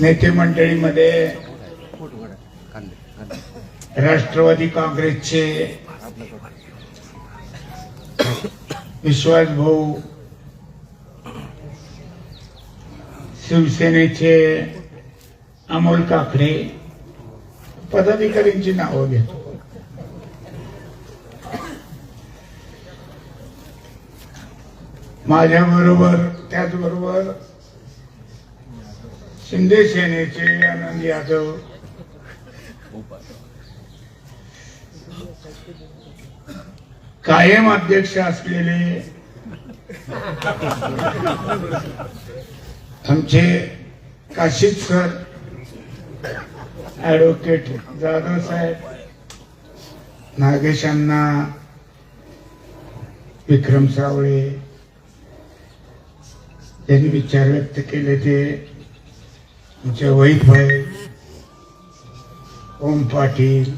नेते मंडळीमध्ये राष्ट्रवादी काँग्रेसचे विश्वास भाऊ शिवसेनेचे अमोल काकडे पदाधिकाऱ्यांची नावं घेतो. माझ्या बरोबर त्याचबरोबर शिंदे सेनेचे आनंद यादव. कायम अध्यक्ष असलेले आमचे काशीद सर ऍडव्होकेट जाधव साहेब नागेशांना विक्रम सावळे यांनी विचार व्यक्त केले ते तिचे वैद भाई ओम पाटील.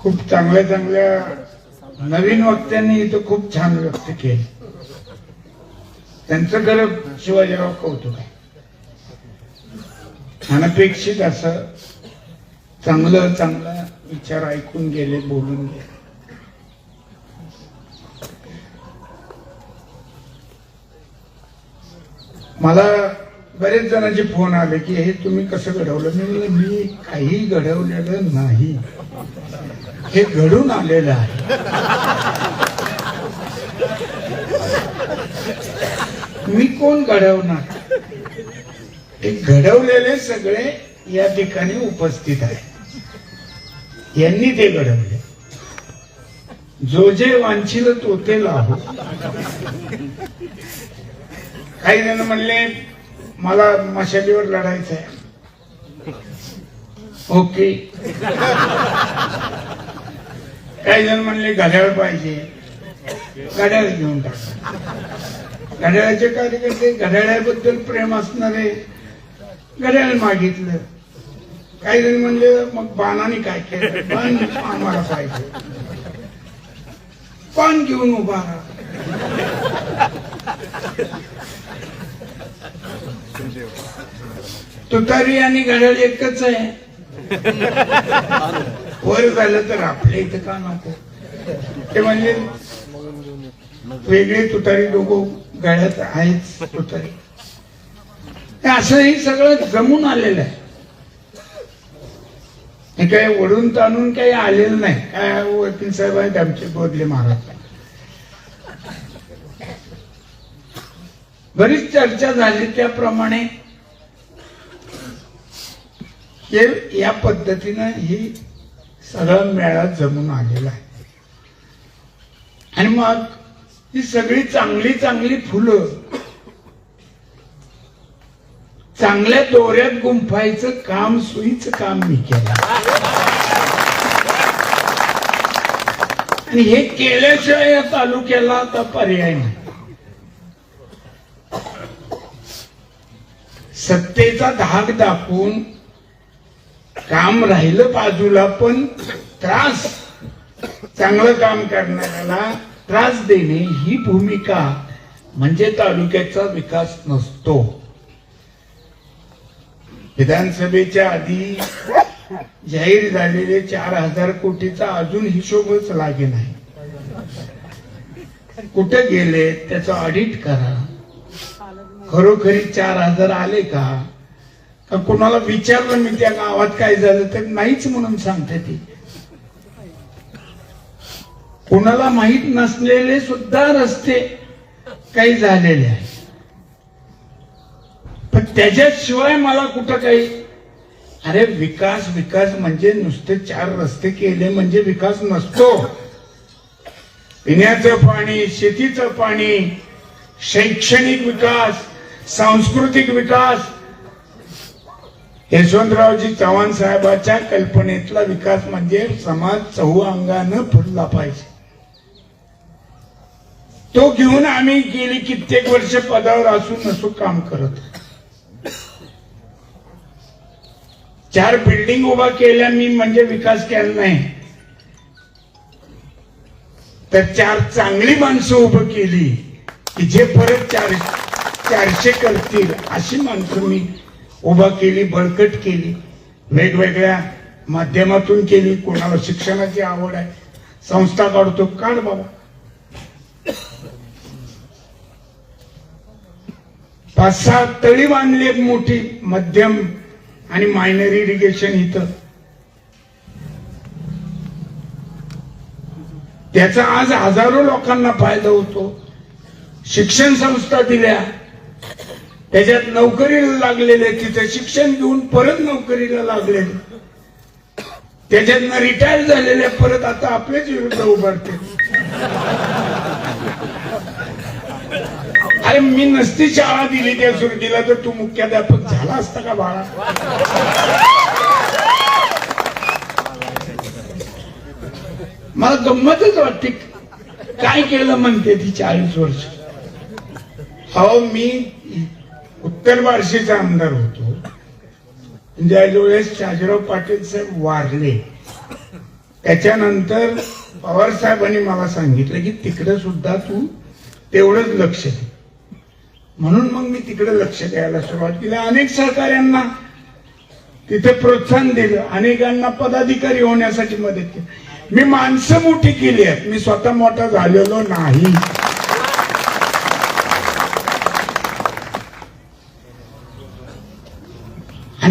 खूप चांगल्या चांगल्या नवीन वक्त्यांनी इथं खूप छान व्यक्त केले. त्यांचं खरं शिवाजीराव कौतुक आहे. अनपेक्षित असं चांगलं चांगलं विचार ऐकून गेले बोलून गेले. मला बरेच जणांचे फोन आले की हे तुम्ही कसं घडवलं? मी म्हणलं मी काही घडवलेलं नाही. हे घडून आलेलं आहे. मी कोण घडवणार? हे घडवलेले सगळे या ठिकाणी उपस्थित आहे यांनी ते घडवले. जो जे वांछिल तो ते लाभो काही जण म्हणले मला मशालीवर लढायचं आहे ओके. काही जण म्हणले घड्याळ पाहिजे. घड्याळ घेऊन टाक. घड्याळाचे कार्यकर्ते घड्याळाबद्दल प्रेम असणारे घड्याळ मागितलं. काही जण म्हणले मग बाणाने काय केलं? पण आम्हाला पाहिजे. पान घेऊन उभा राहा. तुतारी आणि घड्याळ एकच आहे. वर झालं तर आपल्या इथं का नको? ते म्हणजे वेगळे तुतारी लोक गळ्यात आहेच तुतारी. असं हे सगळं जमून आलेलं आहे. हे काही ओढून ताणून काही आलेलं नाही. काय वकील साहेब आहेत आमचे बोधले महाराज. बरीच चर्चा झाली त्याप्रमाणे हे या पद्धतीनं ही सगळं मेळा जमून आलेला आहे. आणि मग ही सगळी चांगली चांगली फुलं चांगल्या दोऱ्यात गुंफायचं काम सुईच काम मी केलं. आणि हे केल्याशिवाय या तालुक्याला आता पर्याय नाही. सत्तेचा धाक दाखवून काम राहिलं बाजूला पण त्रास चांगलं काम करणाऱ्याला त्रास देणे ही भूमिका म्हणजे तालुक्याचा विकास नसतो. विधानसभेच्या आधी जाहीर झालेले चार हजार कोटीचा अजून हिशोबच लागे नाही कुठे गेले त्याचं ऑडिट करा. खरोखरी चार हजार आले का? का कोणाला विचारलं मी त्या गावात काय झालं तर नाहीच म्हणून सांगते ती. कोणाला माहीत नसलेले सुद्धा रस्ते काही झालेले आहे पण त्याच्याशिवाय मला कुठं काही? अरे विकास विकास म्हणजे नुसते चार रस्ते केले म्हणजे विकास नसतो. पिण्याचं पाणी शेतीचं पाणी शैक्षणिक विकास सांस्कृतिक विकास. यशवंतरावजी चव्हाण साहेबाच्या कल्पनेतला विकास म्हणजे समाज चहू अंगानं फुलला पाहिजे. तो घेऊन आम्ही गेली कित्येक वर्ष पदावर असून नसो काम करत. चार बिल्डिंग उभा केल्या मी म्हणजे विकास केला नाही. तर चार चांगली माणसं उभं केली की जे परत चार चारशे करतील अशी माणसं मी उभा केली बळकट केली. वेगवेगळ्या माध्यमातून केली. कोणाला शिक्षणाची आवड आहे. संस्था काढतो. काढ बाबा. पाच सहा तळी बांधली एक मोठी मध्यम आणि मायनर इरिगेशन इथं. त्याचा आज हजारो लोकांना फायदा होतो. शिक्षण संस्था दिल्या. त्याच्यात नोकरीला लागलेले तिथे शिक्षण घेऊन परत नोकरीला लागलेले. त्याच्यातनं रिटायर झालेले परत आता आपलेच विरुद्ध उभारते. अरे मी नसती शाळा दिली त्या सुरुवातीला तर तू मुख्याध्यापक झाला असता का बाळा? मला गंमतच वाटते काय केलं म्हणते ती चाळीस वर्ष. हो मी उत्तर बार्शीचा आमदार होतो. म्हणजे ज्यावेळेस शाजीराव पाटील साहेब वारले. त्याच्यानंतर पवार साहेबांनी मला सांगितलं की तिकडे सुद्धा तू तेवढंच लक्ष दे. म्हणून मग मी तिकडे लक्ष द्यायला सुरुवात केली. अनेक सहकाऱ्यांना तिथे प्रोत्साहन दिलं. अनेकांना पदाधिकारी होण्यासाठी मदत केली. मी माणसं मोठी केली आहेत. मी स्वतः मोठा झालेलो नाही.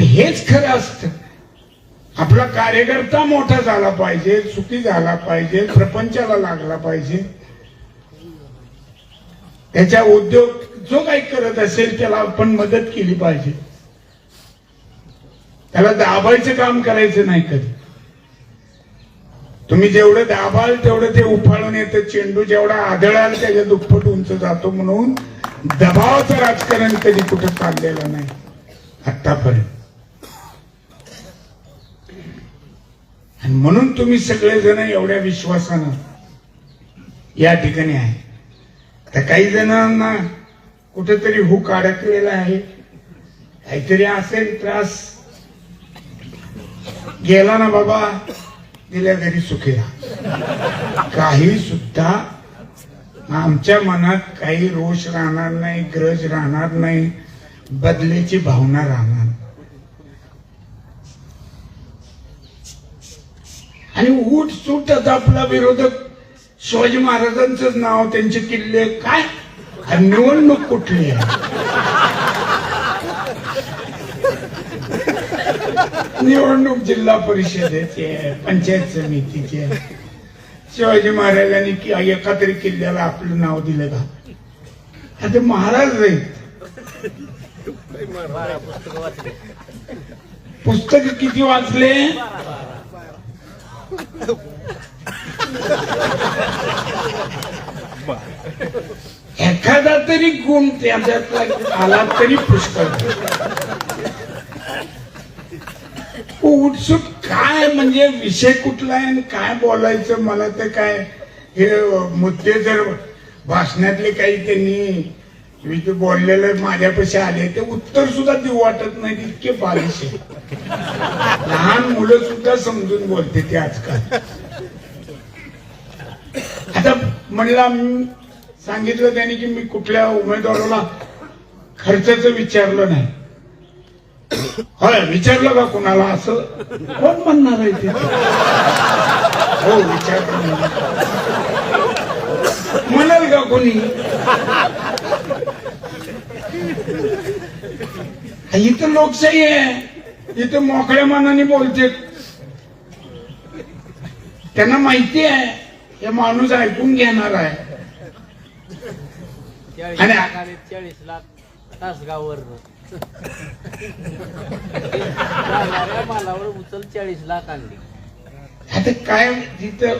आणि हेच खरं असतं. आपला कार्यकर्ता मोठा झाला पाहिजे सुखी झाला पाहिजे प्रपंचाला लागला पाहिजे. त्याच्या उद्योग जो काही करत असेल त्याला आपण मदत केली पाहिजे. त्याला दाबायचं काम करायचं नाही कधी. तुम्ही जेवढं दाबाल तेवढं ते उफाळून येतं. चेंडू जेवढा आदळाल त्याच्या दुप्पट उंच जातो म्हणून दबावाचं राजकारण कधी कुठं चाललेलं नाही. आतापर्यंत. आणि म्हणून तुम्ही सगळेजण एवढ्या विश्वासानं या ठिकाणी आहे. आता काही जणांना कुठेतरी हुक अडकलेला आहे. काहीतरी असेल त्रास. गेला ना बाबा दिल्या घरी सुखीला. काही सुद्धा आमच्या मनात काही रोष राहणार नाही ग्रज राहणार नाही बदलेची भावना राहणार आणि उठ सुटत आता आपला विरोधक. शिवाजी महाराजांचं नाव त्यांचे किल्ले काय? निवडणूक कुठली आहे? निवडणूक जिल्हा परिषदेचे पंचायत समितीचे शिवाजी महाराजांनी कि- एका तरी किल्ल्याला आपलं नाव दिलं का? आता महाराज आहेत. पुस्तक किती वाचले? एखादा तरी गुण त्याच्यातला आला तरी पुष्कळ. उठसूट काय म्हणजे विषय कुठला आहे आणि काय बोलायचं मला तर काय हे मुद्दे जर भाषणातले काही त्यांनी इथे बोललेले माझ्यापाशी आले ते उत्तर सुद्धा देऊ वाटत नाही इतके बालिश आहे लहान मुलं सुद्धा समजून बोलते ते आजकाल. आता म्हणला सांगितलं त्याने की मी कुठल्या उमेदवाराला खर्चाचं विचारलं नाही. होय विचारलं का कुणाला असं? कोण म्हणणार आहे ते? हो विचारलं म्हणाल का कोणी? इथं लोकशाही आहे. इथं मोकळ्या मनाने बोलते त्यांना माहिती आहे हे माणूस ऐकून घेणार आहे. चाळीस लाख तासगाववर मालावर उचल चाळीस लाख आणली. आता काय तिथं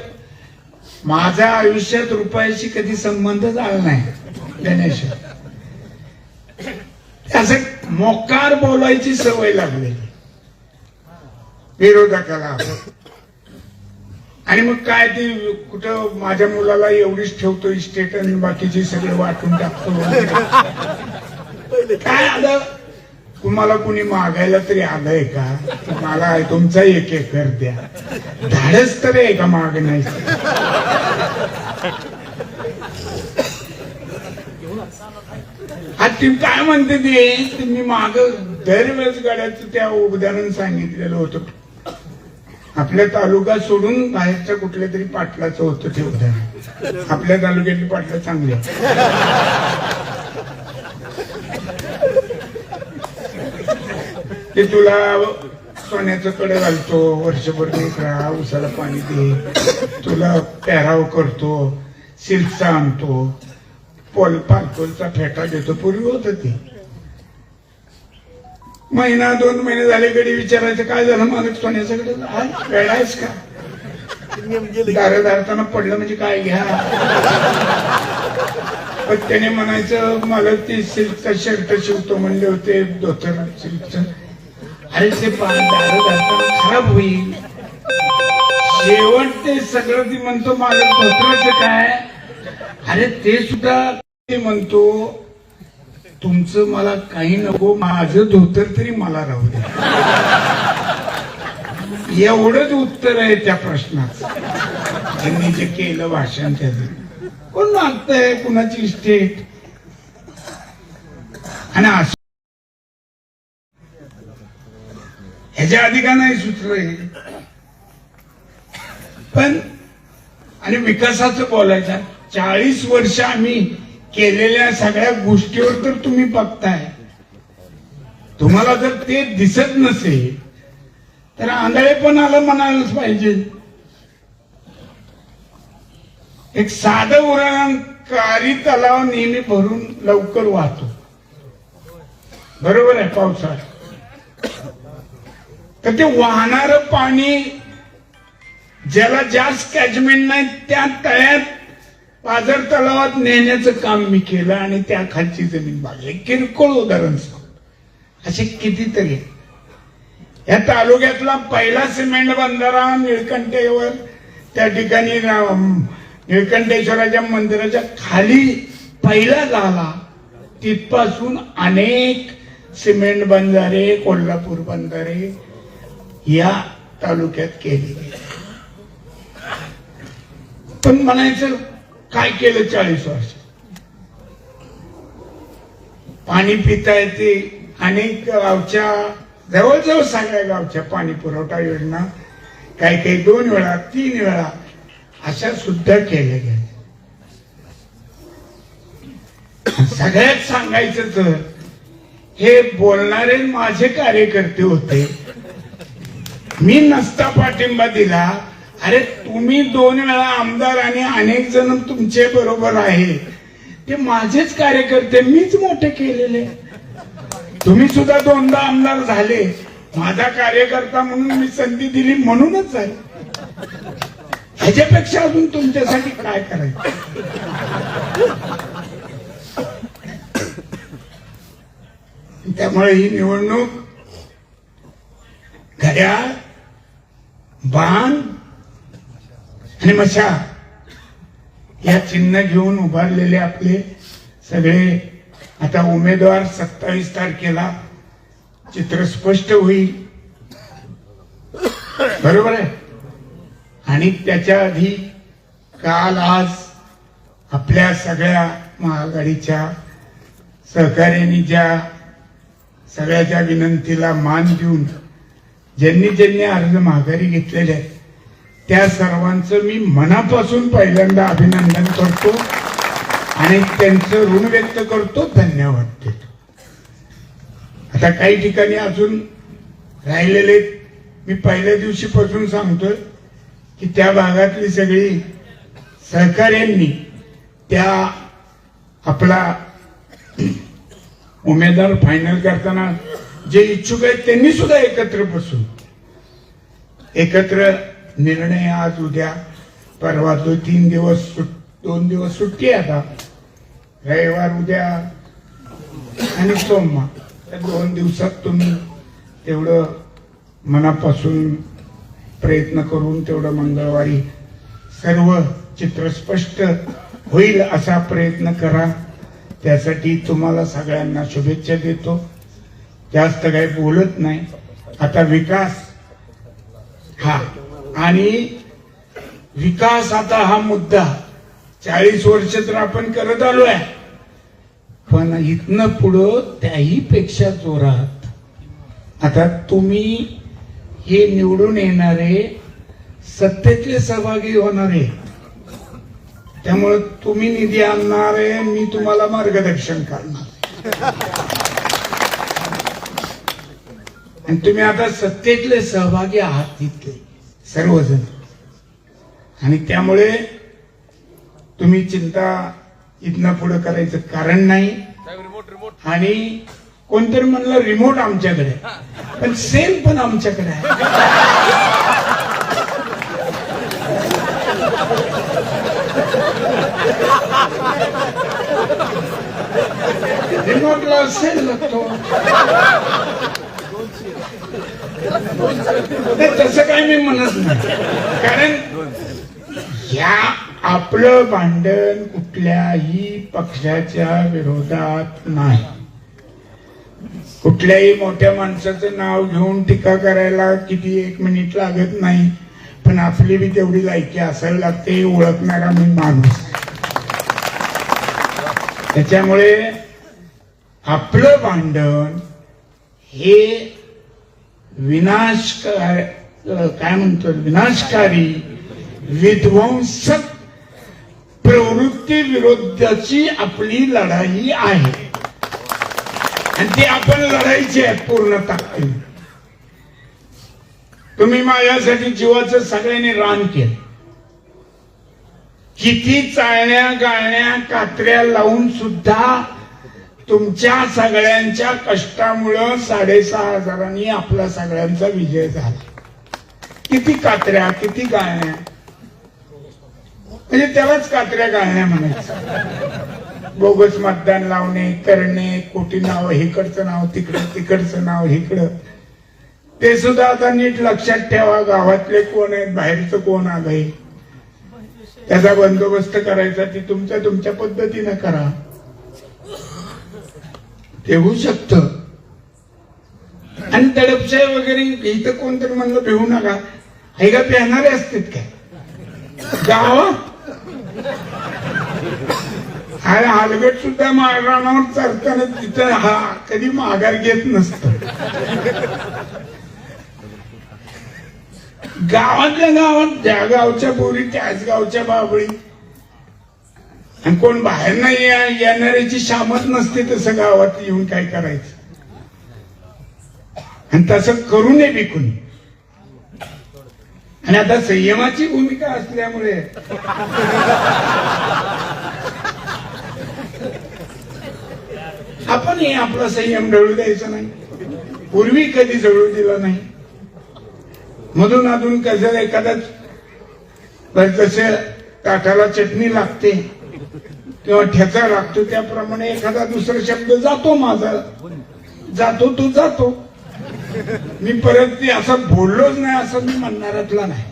माझ्या आयुष्यात रुपयाशी कधी संबंध झाला नाही गणेश. असं मोकार बोलायची सवय लागलेली विरोधकाला आणि मग काय ते कुठं माझ्या मुलाला एवढीच ठेवतो इस्टेट आणि बाकीचे सगळे वाटून टाकतो. काय आलं? तुम्हाला कुणी मागायला तरी आलंय का? मला तुमचा एक एकर द्या. धाडस तरी आहे का मागण्याच? हा ती काय म्हणते ते? ते मी माग दरवेळेस गाड्याचं त्या उदाहरण सांगितलेलं होतं. आपल्या तालुका सोडून बाहेरच्या कुठल्या तरी पाटलाचं होतं ते उदाहरण आपल्या तालुक्यातली पाटलं चांगली ते तुला सोन्याचं कडे घालतो वर्षभर देत राहा उसाला पाणी दे. तुला पेहराव करतो सिल्कचा आणतो पोल पालकोलचा फेटा देतो. पूर्वी होत ते. महिना दोन महिने झाले गडी विचारायचं काय झालं? मालक सोन्याचं कडे हा का? दार धारताना पडलं म्हणजे काय घ्या? पण त्याने म्हणायचं मला ते सिल्कचा शर्ट शिवतो म्हणले होते धोतर सिल्कचं. अरे ते दार धारताना खराब होईल. शेवट ते सगळं ती म्हणतो मला धोतराचं काय अरे ते सुद्धा ते म्हणतो तुमचं मला काही नको माझं धोतर तरी मला राहू दे. एवढंच उत्तर आहे त्या प्रश्नाचं. त्यांनी जे केलं भाषण त्याचं कोण मागतंय? कुणाची स्टेट आणि असं ह्याच्या आधी का नाही सुचलंय पण आणि विकासाचं बोलायचं. चाळीस वर्ष आम्ही केलेल्या सगळ्या गोष्टीवर तर तुम्ही बघताय. तुम्हाला जर ते दिसत नसेल तर आंधळे पण आलं म्हणायलाच पाहिजे. एक साधं उरण कारी तलाव नेहमी भरून लवकर वाहतो. बरोबर आहे पावसाळ्यात तर ते वाहणार पाणी ज्याला जास्त कॅचमेंट नाही त्या तळ्यात पाझर तलावात नेण्याचं काम मी केलं आणि त्या खालची जमीन बागली. किरकोळ उदाहरण सांगतो. असे कितीतरी. या तालुक्यातला पहिला सिमेंट बंधारा निळकंठेवर त्या ठिकाणी निळकंठेश्वराच्या मंदिराच्या खाली पहिला झाला. तिथपासून अनेक सिमेंट बंधारे कोल्हापूर बंधारे या तालुक्यात केली पण म्हणायचं काय केलं चाळीस वर्ष? पाणी पिता येते. अनेक गावच्या जवळजवळ सगळ्या गावच्या पाणी पुरवठा योजना काही काही दोन वेळा तीन वेळा अशा सुद्धा केल्या गेल्या. सगळ्यात सांगायचं तर हे बोलणारे माझे कार्यकर्ते होते. मी नसता पाठिंबा दिला. अरे तुम्ही दोन वेळा आमदार आणि अनेक जण तुमचे बरोबर आहे. ते माझेच कार्यकर्ते मीच मोठे केलेले. तुम्ही सुद्धा दोनदा आमदार झाले. माझा कार्यकर्ता म्हणून मी संधी दिली म्हणूनच झाले. ह्याच्यापेक्षा अजून तुमच्यासाठी काय करायचं? त्यामुळे ही निवडणूक घड्याळ बाण आणि मशा या चिन्ह घेऊन उभारलेले आपले सगळे. आता उमेदवार सत्तावीस तारखेला चित्र स्पष्ट होईल. बरोबर आहे? आणि त्याच्या आधी काल आज आपल्या सगळ्या महाआघाडीच्या सहकार्यांनी ज्या सगळ्याच्या विनंतीला मान देऊन ज्यांनी ज्यांनी अर्ज माघारी घेतलेले आहेत त्या सर्वांचं मी मनापासून पहिल्यांदा अभिनंदन करतो आणि त्यांचं ऋण व्यक्त करतो धन्यवाद देतो. आता काही ठिकाणी अजून राहिलेले मी पहिल्या दिवशीपासून सांगतोय की त्या भागातली सगळी सहकार्यांनी त्या आपला उमेदवार फायनल करताना जे इच्छुक आहेत त्यांनी सुद्धा एकत्र बसून एकत्र निर्णय आज उद्या. परवा दो तीन दिवस सुट- दोन दिवस सुट्टी आता. रविवार उद्या आणि सोमवार. त्या दोन दिवसात तुम्ही तेवढं मनापासून प्रयत्न करून तेवढं मंगळवारी सर्व चित्र स्पष्ट होईल असा प्रयत्न करा. त्यासाठी तुम्हाला सगळ्यांना शुभेच्छा देतो. जास्त काही बोलत नाही. आता विकास. हा. आणि विकास आता हा मुद्दा चाळीस वर्ष तर आपण करत आलो आहे. पण इथनं पुढं त्याही पेक्षा जोरात. आता तुम्ही हे निवडून येणारे सत्तेतले सहभागी होणारे त्यामुळे तुम्ही निधी आणणार आहे मी तुम्हाला मार्गदर्शन करणार आणि तुम्ही आता सत्तेतले सहभागी आहात तिथले. सर्वजण. आणि त्यामुळे तुम्ही चिंता इथनं पुढे करायचं कारण नाही. आणि कोणतरी म्हणलं रिमोट आमच्याकडे पण सेल पण आमच्याकडे आहे. रिमोटला सेल लागतो तसं काही मी म्हणत नाही. कारण या आपलं भांडण कुठल्याही पक्षाच्या विरोधात नाही. कुठल्याही मोठ्या माणसाचं नाव घेऊन टीका करायला किती एक मिनिट लागत नाही पण आपली बी तेवढी लायकी असायला लागते ओळखणारा मी माणूस. त्याच्यामुळे आपलं भांडण हे विनाश काय म्हणतो विनाशकारी विध्वंसक प्रवृत्ती विरोधाची आपली लढाई आहे. आणि ती आपण लढायची आहे पूर्ण ताकदीने तुम्ही माझ्यासाठी जीवाचं सगळ्यांनी रान केलं. किती चाळण्या गाळण्या कात्र्या लावून सुद्धा तुमच्या सगळ्यांच्या कष्टामुळं साडेसहा हजारांनी आपला सगळ्यांचा विजय झाला. किती कात्र्या किती गाळण्या म्हणजे त्यालाच कात्र्या गाळण्या म्हणायचं. बोगस मतदान लावणे करणे कोटी नाव इकडचं नाव तिकडं तिकडचं नाव इकडं ते सुद्धा आता नीट लक्षात ठेवा गावातले कोण आहेत बाहेरचं कोण आलंय? त्याचा बंदोबस्त करायचा ती तुमच्या तुमच्या पद्धतीनं करा. ते होऊ शकत. आणि तडपशाही वगैरे इथं कोणतरी म्हणलं भिवू नका. हे का पेहणारे असतात काय? गाव? अरे हालगट सुद्धा माळरानावर चरताना तिथं हा कधी माघार घेत नसत. गावातल्या गावात ज्या गावच्या बोरी त्याच गावच्या बाबळी. आणि कोण बाहेर नाही येणाऱ्याची शामत नसते तसं गावात येऊन काय करायचं? आणि तसं करू नये विकून आणि आता संयमाची भूमिका असल्यामुळे आपण हे आपला संयम ढळू द्यायचा नाही. पूर्वी कधी जळू दिला नाही. मधून अधून कसं एखादा जसे ताटाला चटणी लागते किंवा ठेचा लागतो त्याप्रमाणे एखादा दुसरा शब्द जातो माझा. जातो तो जातो. मी परत ते असं बोललोच नाही असं मी म्हणणारातला नाही.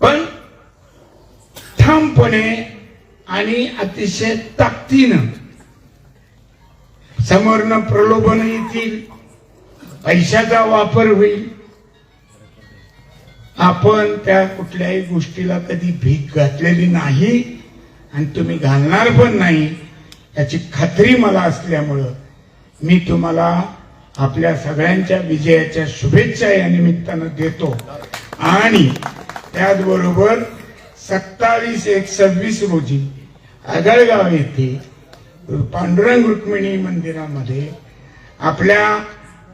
पण ठामपणे आणि अतिशय ताकदीनं समोरनं प्रलोभन येतील पैशाचा वापर होईल. आपण त्या कुठल्याही गोष्टीला कधी भीक घातलेली नाही आणि तुम्ही घालणार पण नाही याची खात्री मला असल्यामुळं मी तुम्हाला आपल्या सगळ्यांच्या विजयाच्या शुभेच्छा या निमित्तानं देतो. आणि त्याचबरोबर सत्तावीस एक सव्वीस रोजी आगळगाव येथे पांडुरंग रुक्मिणी मंदिरामध्ये आपल्या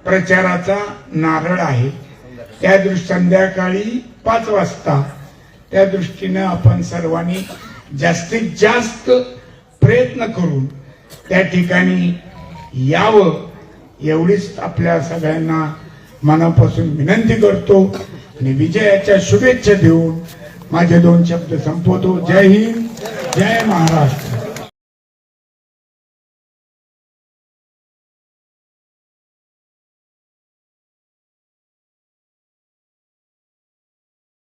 प्रचाराचा नारळ आहे. त्या दृष्टी संध्याकाळी पाच वाजता. त्या दृष्टीनं आपण सर्वांनी जास्तीत जास्त प्रयत्न करून त्या ठिकाणी यावं एवढीच आपल्या सगळ्यांना मनापासून विनंती करतो आणि विजयाच्या शुभेच्छा देऊन माझे दोन शब्द संपवतो. जय हिंद जय महाराष्ट्र.